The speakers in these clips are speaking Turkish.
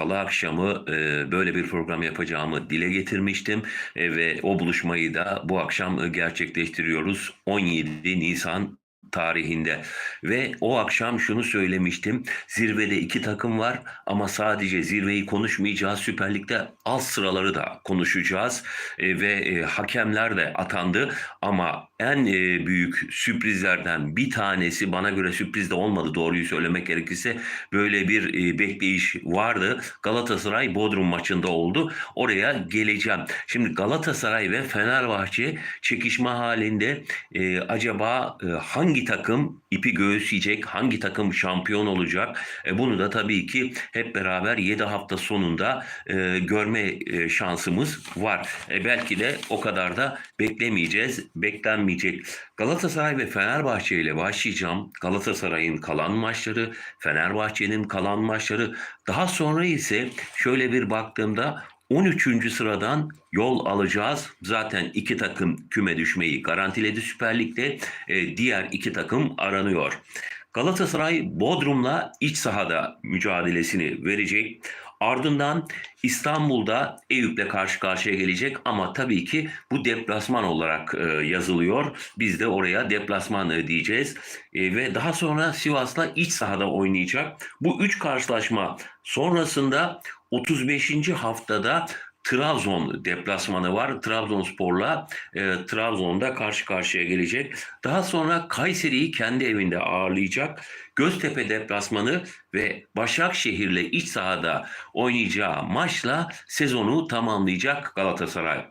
Salı akşamı e, böyle bir program yapacağımı dile getirmiştim E, ve o buluşmayı da bu akşam e, gerçekleştiriyoruz 17 Nisan tarihinde. Ve o akşam şunu söylemiştim zirvede iki takım var ama sadece zirveyi konuşmayacağız Süper Lig'de alt sıraları da konuşacağız E, ve e, hakemler de atandı ama en e, büyük sürprizlerden bir tanesi bana göre sürpriz de olmadı doğruyu söylemek gerekirse böyle bir e, bekleyiş vardı. Galatasaray Bodrum maçında oldu. Oraya geleceğim. Şimdi Galatasaray ve Fenerbahçe çekişme halinde e, acaba hangi takım ipi göğüsleyecek, hangi takım şampiyon olacak? E, bunu da tabii ki hep beraber 7 hafta sonunda e, görme e, şansımız var. E, belki de o kadar da beklemeyeceğiz, beklenmeyecek. Galatasaray ve Fenerbahçe ile başlayacağım. Galatasaray'ın kalan maçları, Fenerbahçe'nin kalan maçları. Daha sonra ise şöyle bir baktığımda 13. sıradan yol alacağız. Zaten iki takım küme düşmeyi garantiledi Süper Lig'de. E, diğer iki takım aranıyor. Galatasaray Bodrum'la iç sahada mücadelesini verecek. Ardından İstanbul'da Eyüp'le karşı karşıya gelecek ama tabii ki bu deplasman olarak e, yazılıyor. Biz de oraya deplasman e, diyeceğiz. E, ve daha sonra Sivas'la iç sahada oynayacak. Bu üç karşılaşma sonrasında 35. haftada Trabzon deplasmanı var. Trabzonspor'la e, Trabzon'da karşı karşıya gelecek. Daha sonra Kayseri'yi kendi evinde ağırlayacak. Göztepe deplasmanı ve Başakşehir'le iç sahada oynayacağı maçla sezonu tamamlayacak Galatasaray.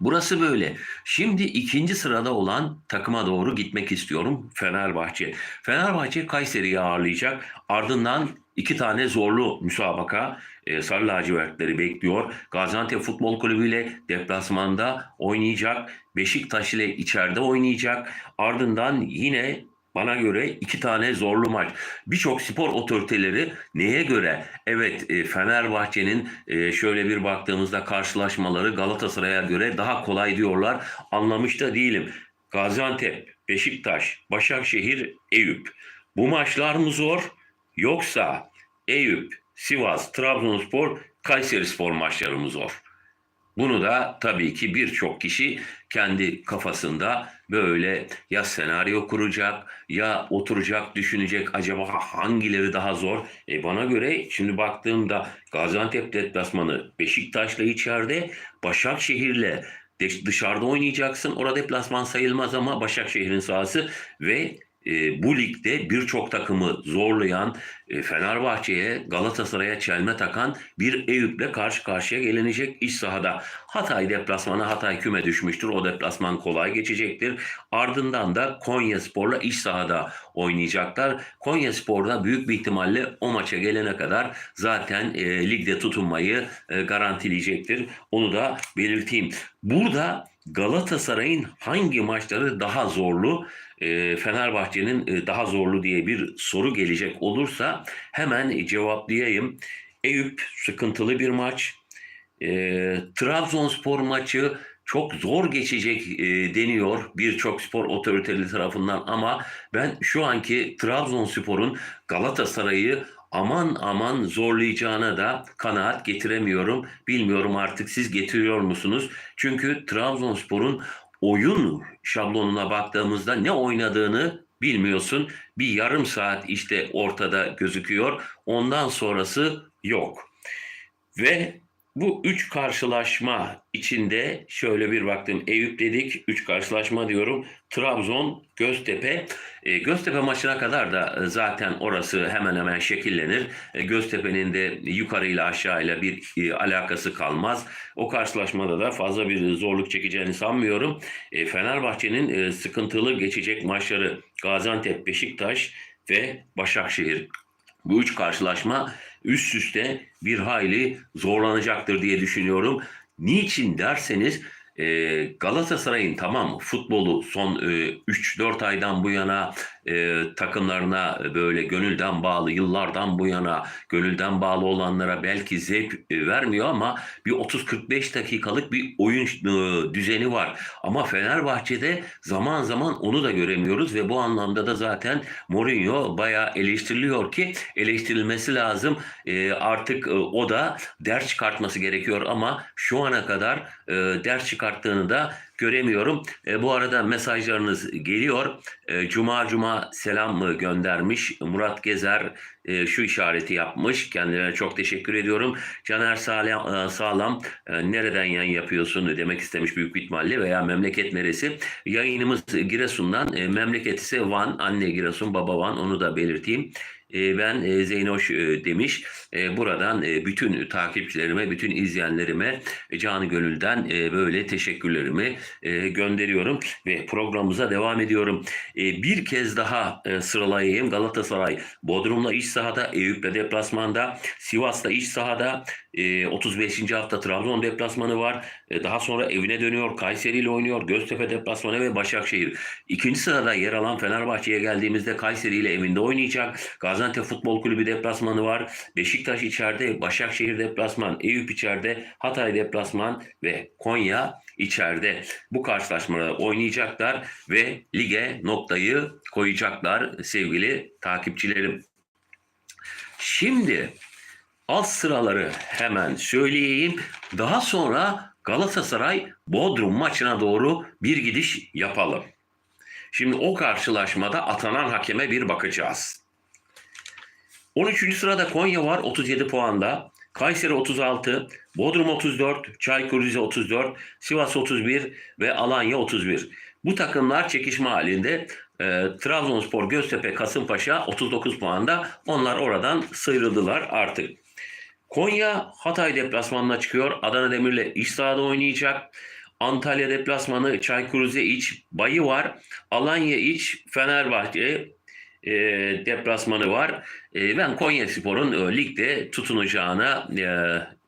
Burası böyle. Şimdi ikinci sırada olan takıma doğru gitmek istiyorum. Fenerbahçe. Fenerbahçe Kayseri'yi ağırlayacak. Ardından iki tane zorlu müsabaka e, Sarı lacivertleri bekliyor. Gaziantep Futbol Kulübü ile deplasmanda oynayacak. Beşiktaş ile içeride oynayacak. Ardından yine bana göre iki tane zorlu maç. Birçok spor otoriteleri neye göre? Evet e, Fenerbahçe'nin e, şöyle bir baktığımızda karşılaşmaları Galatasaray'a göre daha kolay diyorlar. Anlamış da değilim. Gaziantep, Beşiktaş, Başakşehir, Eyüp. Bu maçlar mı zor? Yoksa Eyüp, Sivas, Trabzonspor, Kayserispor maçları mı zor? Bunu da tabii ki birçok kişi kendi kafasında böyle ya senaryo kuracak ya oturacak düşünecek acaba hangileri daha zor? E bana göre şimdi baktığımda Gaziantep deplasmanı Beşiktaş'la içeride Başakşehir'le dışarıda oynayacaksın. Orada deplasman sayılmaz ama Başakşehir'in sahası ve e, bu ligde birçok takımı zorlayan e, Fenerbahçe'ye, Galatasaray'a çelme takan bir Eyüp'le karşı karşıya gelinecek iç sahada. Hatay deplasmanı Hatay küme düşmüştür. O deplasman kolay geçecektir. Ardından da Konya Spor'la iç sahada oynayacaklar. Konya Spor'da büyük bir ihtimalle o maça gelene kadar zaten e, ligde tutunmayı e, garantileyecektir. Onu da belirteyim. Burada Galatasaray'ın hangi maçları daha zorlu, e, Fenerbahçe'nin e, daha zorlu diye bir soru gelecek olursa hemen cevaplayayım. Eyüp sıkıntılı bir maç. E, Trabzonspor maçı çok zor geçecek deniyor birçok spor otoriteleri tarafından ama ben şu anki Trabzonspor'un Galatasaray'ı aman aman zorlayacağına da kanaat getiremiyorum. Bilmiyorum artık siz getiriyor musunuz? Çünkü Trabzonspor'un oyun şablonuna baktığımızda ne oynadığını bilmiyorsun. Bir yarım saat işte ortada gözüküyor. Ondan sonrası yok. Ve bu üç karşılaşma içinde şöyle bir baktım. Eyüp dedik. Üç karşılaşma diyorum. Trabzon, Göztepe. E, Göztepe maçına kadar da e, zaten orası hemen hemen şekillenir. E, Göztepe'nin de yukarıyla aşağıyla bir e, alakası kalmaz. O karşılaşmada da fazla bir zorluk çekeceğini sanmıyorum. E, Fenerbahçe'nin e, sıkıntılı geçecek maçları Gaziantep, Beşiktaş ve Başakşehir. Bu üç karşılaşma üst üste bir hayli zorlanacaktır diye düşünüyorum. Niçin derseniz e, Galatasaray'ın tamam futbolu son e, 3-4 aydan bu yana e, takımlarına böyle gönülden bağlı, yıllardan bu yana gönülden bağlı olanlara belki zevk e, vermiyor ama bir 30-45 dakikalık bir oyun e, düzeni var. Ama Fenerbahçe'de zaman zaman onu da göremiyoruz ve bu anlamda da zaten Mourinho bayağı eleştiriliyor ki eleştirilmesi lazım. E, artık e, o da ders çıkartması gerekiyor ama şu ana kadar e, ders çıkarttığını da göremiyorum. E, bu arada mesajlarınız geliyor. E, cuma Cuma selam mı göndermiş. Murat Gezer e, şu işareti yapmış. Kendilerine çok teşekkür ediyorum. Caner Sağlam, e, Sağlam e, nereden yayın yapıyorsun demek istemiş büyük ihtimalle veya memleket neresi. Yayınımız Giresun'dan. E, memleket ise Van. Anne Giresun, baba Van. Onu da belirteyim. E, ben e, Zeynoş e, demiş. E, buradan e, bütün takipçilerime, bütün izleyenlerime canı gönülden böyle teşekkürlerimi gönderiyorum ve programımıza devam ediyorum. Bir kez daha sıralayayım. Galatasaray Bodrum'la iç sahada, Eyüp'le deplasmanda, Sivas'ta iç sahada, e, 35. hafta Trabzon deplasmanı var. Daha sonra evine dönüyor, Kayseri ile oynuyor, Göztepe deplasmanı ve Başakşehir. İkinci sırada yer alan Fenerbahçe'ye geldiğimizde Kayseri ile evinde oynayacak. Gaziantep Futbol Kulübü deplasmanı var. Beşiktaş içeride, Başakşehir deplasman, Eyüp içeride, Hatay deplasman ve Konya içeride. Bu karşılaşmada oynayacaklar ve lige noktayı koyacaklar sevgili takipçilerim. Şimdi alt sıraları hemen söyleyeyim. Daha sonra Galatasaray Bodrum maçına doğru bir gidiş yapalım. Şimdi o karşılaşmada atanan hakeme bir bakacağız. 13. sırada Konya var 37 puanda. Kayseri 36, Bodrum 34, Çaykur Rize 34, Sivas 31 ve Alanya 31. Bu takımlar çekişme halinde. E, Trabzonspor, Göztepe, Kasımpaşa 39 puanda. Onlar oradan sıyrıldılar artık. Konya Hatay deplasmanına çıkıyor. Adana Demir'le iç sahada oynayacak. Antalya deplasmanı Çaykur Rize iç bayı var. Alanya iç Fenerbahçe e, deplasmanı var. E, ben Konya Spor'un e, ligde tutunacağına e,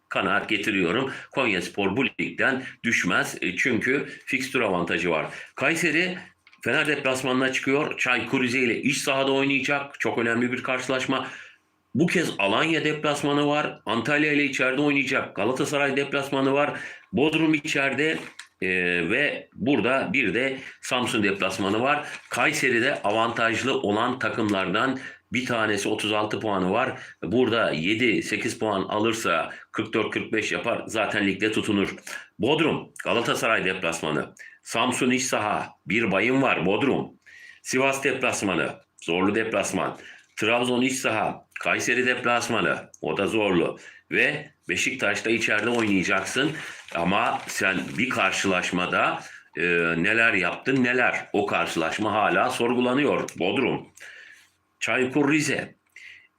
kanaat getiriyorum. Konya Spor bu ligden düşmez. E, çünkü fikstür avantajı var. Kayseri Fener deplasmanına çıkıyor. Çaykur Rize ile iç sahada oynayacak. Çok önemli bir karşılaşma. Bu kez Alanya deplasmanı var. Antalya ile içeride oynayacak. Galatasaray deplasmanı var. Bodrum içeride. Ee, ve burada bir de Samsun deplasmanı var. Kayseri'de avantajlı olan takımlardan bir tanesi 36 puanı var. Burada 7-8 puan alırsa 44-45 yapar. Zaten ligde tutunur. Bodrum, Galatasaray deplasmanı. Samsun iç saha. Bir bayım var Bodrum. Sivas deplasmanı. Zorlu deplasman. Trabzon iç saha. Kayseri deplasmanı. O da zorlu. Ve Beşiktaş'ta içeride oynayacaksın. Ama sen bir karşılaşmada e, neler yaptın neler. O karşılaşma hala sorgulanıyor. Bodrum. Çaykur Rize.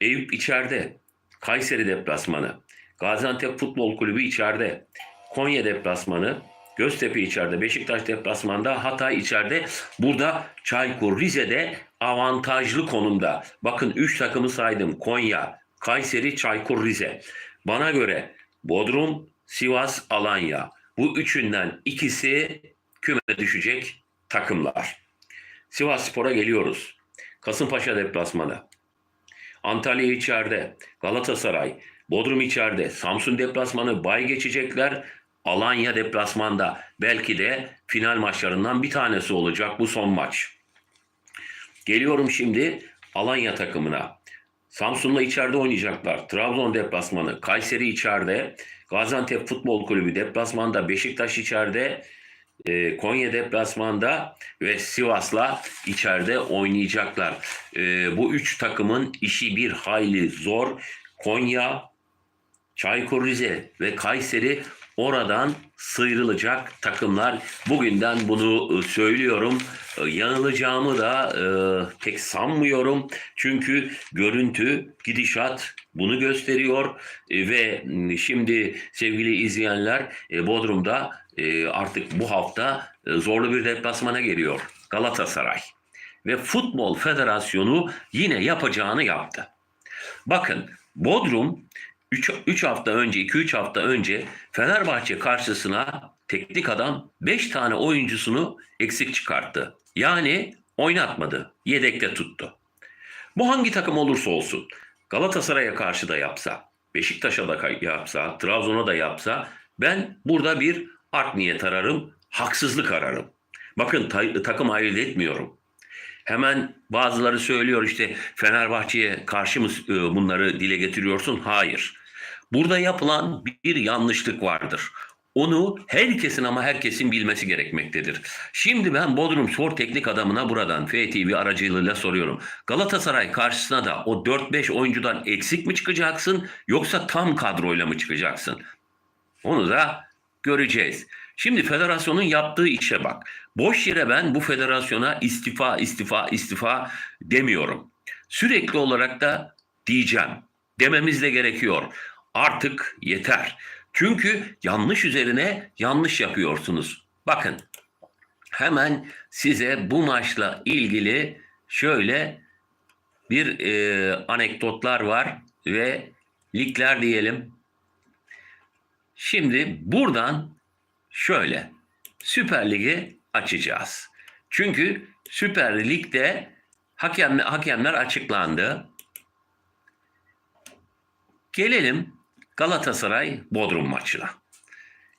Eyüp içeride. Kayseri deplasmanı. Gaziantep Futbol Kulübü içeride. Konya deplasmanı. Göztepe içeride, Beşiktaş deplasmanda, Hatay içeride. Burada Çaykur Rize'de avantajlı konumda. Bakın 3 takımı saydım. Konya, Kayseri, Çaykur Rize. Bana göre Bodrum, Sivas, Alanya. Bu üçünden ikisi küme düşecek takımlar. Sivas Spor'a geliyoruz. Kasımpaşa deplasmanı. Antalya içeride, Galatasaray, Bodrum içeride, Samsun deplasmanı bay geçecekler. Alanya deplasmanda belki de final maçlarından bir tanesi olacak bu son maç. Geliyorum şimdi Alanya takımına. Samsun'la içeride oynayacaklar. Trabzon deplasmanı, Kayseri içeride, Gaziantep Futbol Kulübü deplasmanda, Beşiktaş içeride, e, Konya deplasmanda ve Sivas'la içeride oynayacaklar. E, bu üç takımın işi bir hayli zor. Konya, Çaykur Rize ve Kayseri oradan sıyrılacak takımlar. Bugünden bunu e, söylüyorum. E, Yanılacağımı da e, pek sanmıyorum. Çünkü görüntü, gidişat bunu gösteriyor. E, ve şimdi sevgili izleyenler e, Bodrum'da e, artık bu hafta e, zorlu bir deplasmana geliyor. Galatasaray. Ve Futbol Federasyonu yine yapacağını yaptı. Bakın Bodrum 3 hafta önce, 2-3 hafta önce Fenerbahçe karşısına teknik adam 5 tane oyuncusunu eksik çıkarttı. Yani Oynatmadı. Yedekte tuttu. Bu hangi takım olursa olsun Galatasaray'a karşı da yapsa, Beşiktaş'a da yapsa, Trabzon'a da yapsa ben burada bir art niyet ararım, haksızlık ararım. Bakın ta- takım ayırt etmiyorum. Hemen bazıları söylüyor işte Fenerbahçe'ye karşı mı e, bunları dile getiriyorsun? Hayır. Burada yapılan bir yanlışlık vardır. Onu herkesin ama herkesin bilmesi gerekmektedir. Şimdi ben Bodrum Spor Teknik adamına buradan FTV aracılığıyla soruyorum. Galatasaray karşısına da o 4-5 oyuncudan eksik mi çıkacaksın yoksa tam kadroyla mı çıkacaksın? Onu da göreceğiz. Şimdi federasyonun yaptığı işe bak. Boş yere ben bu federasyona istifa istifa istifa demiyorum. Sürekli olarak da diyeceğim. Dememiz de gerekiyor. Artık yeter. Çünkü yanlış üzerine yanlış yapıyorsunuz. Bakın hemen size bu maçla ilgili şöyle bir e, anekdotlar var ve ligler diyelim. Şimdi buradan şöyle Süper Lig'i açacağız. Çünkü Süper Lig'de hakem, hakemler açıklandı. Gelelim Galatasaray Bodrum maçına.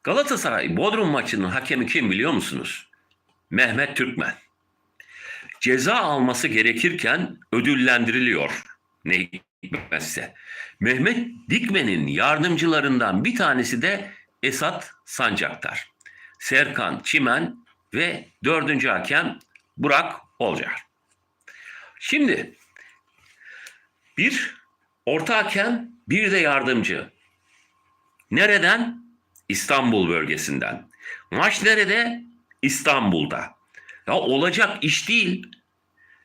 Galatasaray Bodrum maçının hakemi kim biliyor musunuz? Mehmet Türkmen. Ceza alması gerekirken ödüllendiriliyor. Ne hikmetse. Mehmet Dikmen'in yardımcılarından bir tanesi de Esat Sancaktar. Serkan Çimen ve dördüncü hakem Burak Olcar. Şimdi bir orta hakem bir de yardımcı. Nereden? İstanbul bölgesinden. Maç nerede? İstanbul'da. Ya olacak iş değil.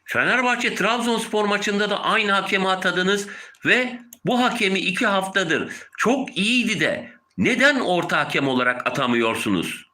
Fenerbahçe Trabzonspor maçında da aynı hakemi atadınız ve bu hakemi iki haftadır çok iyiydi de neden orta hakem olarak atamıyorsunuz?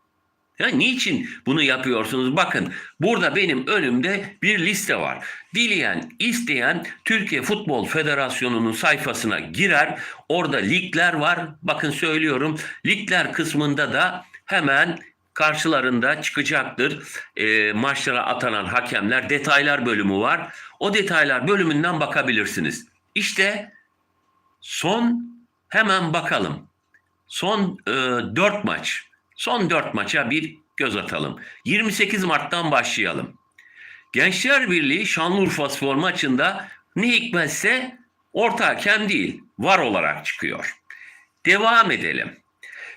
Ya niçin bunu yapıyorsunuz? Bakın burada benim önümde bir liste var. Dileyen, isteyen Türkiye Futbol Federasyonu'nun sayfasına girer. Orada ligler var. Bakın söylüyorum. Ligler kısmında da hemen karşılarında çıkacaktır. E, maçlara atanan hakemler detaylar bölümü var. O detaylar bölümünden bakabilirsiniz. İşte son hemen bakalım. Son e, 4 maç. Son 4 maça bir göz atalım. 28 Mart'tan başlayalım. Gençler Birliği Şanlıurfa Spor maçında ne hikmetse orta hakem değil, var olarak çıkıyor. Devam edelim.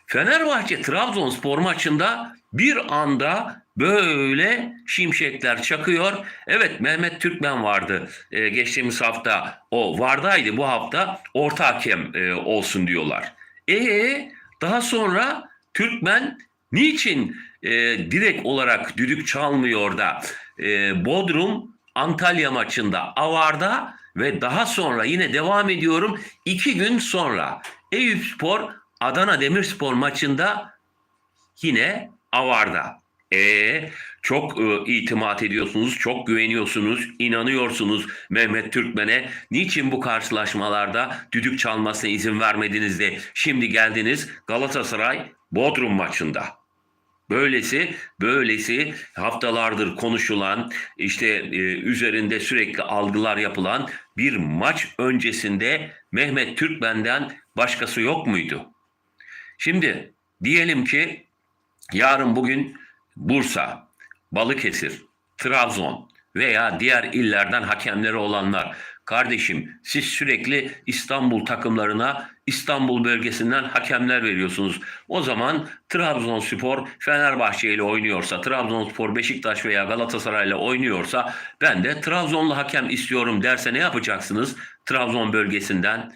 Fenerbahçe Trabzonspor maçında bir anda böyle şimşekler çakıyor. Evet Mehmet Türkmen vardı ee, geçtiğimiz hafta o vardaydı bu hafta orta hakem e, olsun diyorlar. E daha sonra Türkmen niçin e, direkt olarak düdük çalmıyor da e, Bodrum Antalya maçında Avar'da ve daha sonra yine devam ediyorum iki gün sonra Eyüp Spor Adana Demirspor maçında yine Avar'da. E çok e, itimat ediyorsunuz, çok güveniyorsunuz, inanıyorsunuz Mehmet Türkmen'e. Niçin bu karşılaşmalarda düdük çalmasına izin vermediniz de şimdi geldiniz Galatasaray Bodrum maçında. Böylesi, böylesi haftalardır konuşulan, işte e, üzerinde sürekli algılar yapılan bir maç öncesinde Mehmet Türkmen'den başkası yok muydu? Şimdi diyelim ki yarın bugün Bursa, Balıkesir, Trabzon veya diğer illerden hakemleri olanlar kardeşim siz sürekli İstanbul takımlarına İstanbul bölgesinden hakemler veriyorsunuz. O zaman Trabzonspor Fenerbahçe ile oynuyorsa, Trabzonspor Beşiktaş veya Galatasaray ile oynuyorsa ben de Trabzonlu hakem istiyorum derse ne yapacaksınız? Trabzon bölgesinden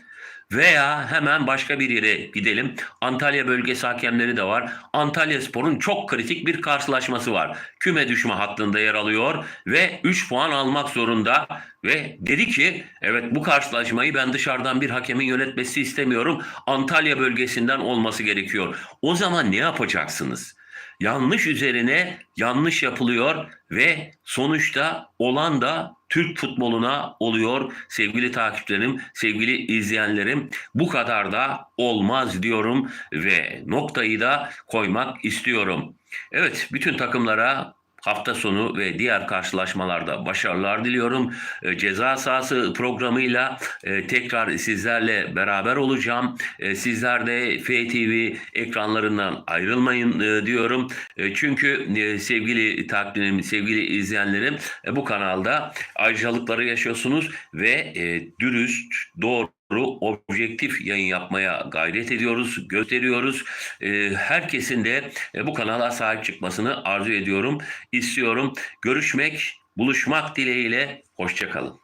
veya hemen başka bir yere gidelim. Antalya bölgesi hakemleri de var. Antalya Spor'un çok kritik bir karşılaşması var. Küme düşme hattında yer alıyor ve 3 puan almak zorunda. Ve dedi ki evet bu karşılaşmayı ben dışarıdan bir hakemin yönetmesi istemiyorum. Antalya bölgesinden olması gerekiyor. O zaman ne yapacaksınız? Yanlış üzerine yanlış yapılıyor ve sonuçta olan da Türk futboluna oluyor sevgili takipçilerim, sevgili izleyenlerim. Bu kadar da olmaz diyorum ve noktayı da koymak istiyorum. Evet bütün takımlara hafta sonu ve diğer karşılaşmalarda başarılar diliyorum. E, Ceza sahası programıyla e, tekrar sizlerle beraber olacağım. E, Sizler de FTV ekranlarından ayrılmayın e, diyorum. E, Çünkü e, sevgili takdirim, sevgili izleyenlerim e, bu kanalda ayrıcalıkları yaşıyorsunuz ve e, dürüst, doğru objektif yayın yapmaya gayret ediyoruz, gösteriyoruz. E, herkesin de e, bu kanala sahip çıkmasını arzu ediyorum, istiyorum. Görüşmek, buluşmak dileğiyle, hoşçakalın.